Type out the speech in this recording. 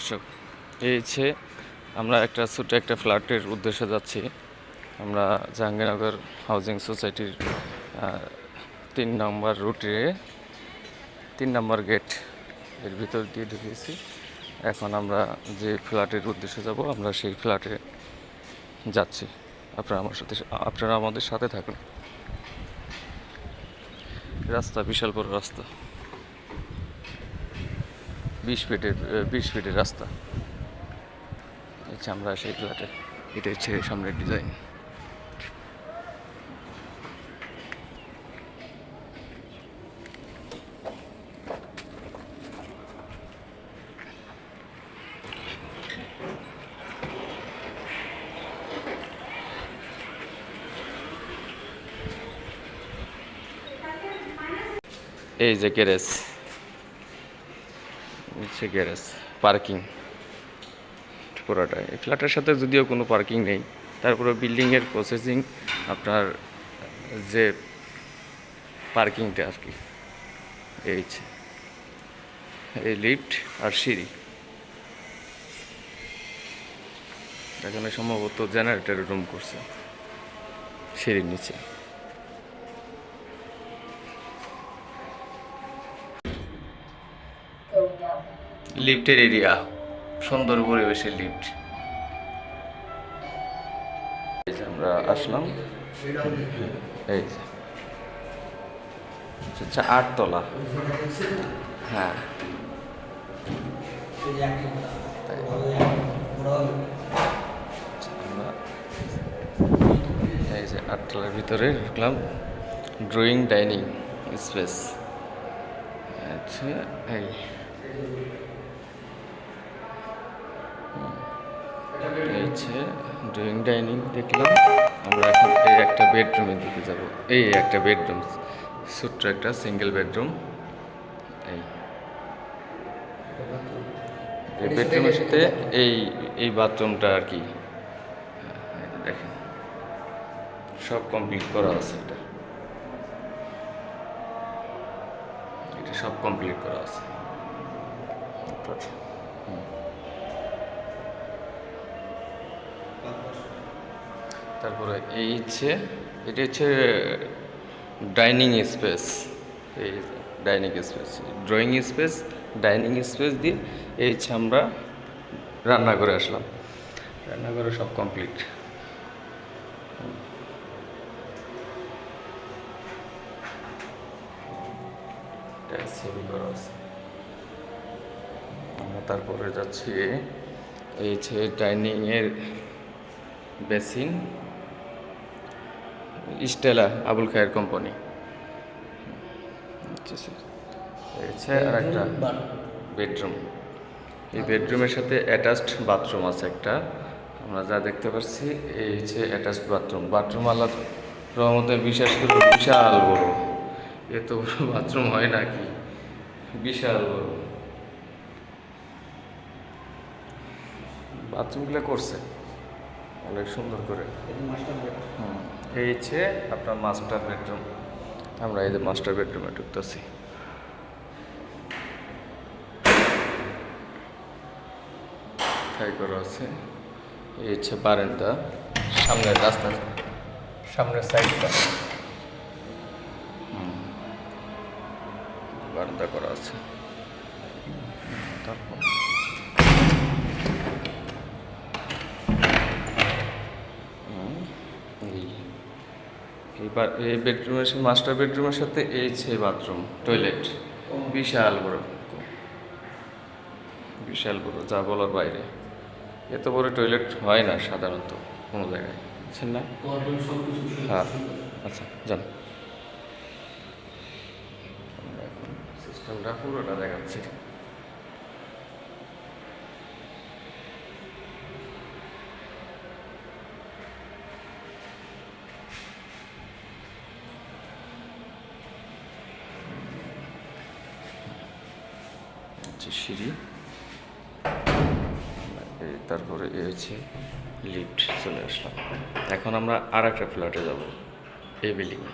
দর্শক, এই হচ্ছে আমরা একটা ছোট একটা ফ্ল্যাটের উদ্দেশ্যে যাচ্ছি। আমরা জাহাঙ্গীরনগর হাউজিং সোসাইটির তিন নম্বর রুটে, তিন নম্বর গেটের ভিতর দিয়ে ঢুকেছি। এখন আমরা যে ফ্ল্যাটের উদ্দেশ্যে যাব, আমরা সেই ফ্ল্যাটে যাচ্ছি। আপনারা আমার সাথে, আপনারা আমাদের সাথে থাকুন। রাস্তা, বিশাল বড় রাস্তা। বিশ ফিটের বিশ ফিটের রাস্তা। আচ্ছা আমরা সেই ফ্ল্যাটে। এটা হচ্ছে সামনের ডিজাইন। এই যে গ্যারেজ। হচ্ছে গ্যারেজ পার্কিং পুরোটা এই ফ্ল্যাটের সাথে যদিও কোনো পার্কিং নেই তারপরে বিল্ডিংয়ের প্রসেসিং আপনার যে পার্কিংটা আর কি, এই। এই লিফট আর সিঁড়ি এখানে সম্ভবত জেনারেটরের রুম করছে, সিঁড়ির নিচে লিফটের এরিয়া, সুন্দর পরিবেশের লিফট। আমরা আসলাম। এই আচ্ছা আটতলা। হ্যাঁ। এই যে আটতলার ভিতরে ঢুকলাম। ড্রয়িং ডাইনিং স্পেস আচ্ছা এই। এই হচ্ছে ড্রয়িং ডাইনিং দেখলাম। আমরা এখন এই একটা বেডরুমের দিকে যাব। এই একটা বেডরুম ছোট্ট একটা সিঙ্গেল বেডরুম এই। এই বেডরুমের সাথে এই এই বাথরুমটা আর কি। হ্যাঁ, দেখেন। সব কমপ্লিট করা আছে এটা। এটা সব কমপ্লিট করা আছে। হুম। তারপরে এই হচ্ছে, এটা হচ্ছে ডাইনিং স্পেস। এই dining space, drawing space, dining space দিয়ে এই হচ্ছে আমরা রান্নাঘরে আসলাম। রান্নাঘরে সব কমপ্লিট। তারপরে যাচ্ছি, এই হচ্ছে ডাইনিংয়ের basin. Stella Abul Khayer company হচ্ছে আর একটা বেডরুম এই বেডরুমের সাথে অ্যাটাচড বাথরুম আছে একটা। আমরা যা দেখতে পাচ্ছি এই হচ্ছে অ্যাটাচড বাথরুম বাথরুম আল্লাহ রহমতে বিশেষ করে বিশাল বড়। এত বড় বাথরুম হয় নাকি? বিশাল বড়। বাথরুমগুলো করছে। অনেক সুন্দর করে। হুম। এই হচ্ছে আপনার মাস্টার বেডরুম আমরা এই যে মাস্টার বেডরুমে ঢুকতেছি। ঠাই করা আছে এই হচ্ছে বারান্দা। সামনের রাস্তা। সামনের সাইডটা বারান্দা করা আছে। তারপর হুম, এই এইবার এই বেডরুমের মাস্টার বেডরুমের সাথে এই হচ্ছে বাথরুম টয়লেট বিশাল বড়। বিশাল বড়, যা বলার বাইরে। এত বড় টয়লেট হয় না সাধারণত কোনো জায়গায়। বুঝছেন না? হ্যাঁ আচ্ছা যান। সিস্টেমটা পুরোটা দেখাচ্ছি। হচ্ছে সিঁড়ি। তারপরে এ হচ্ছে লিফট চলে আসলাম। এখন আমরা আর একটা ফ্ল্যাটে যাব। এই বিল্ডিংয়ে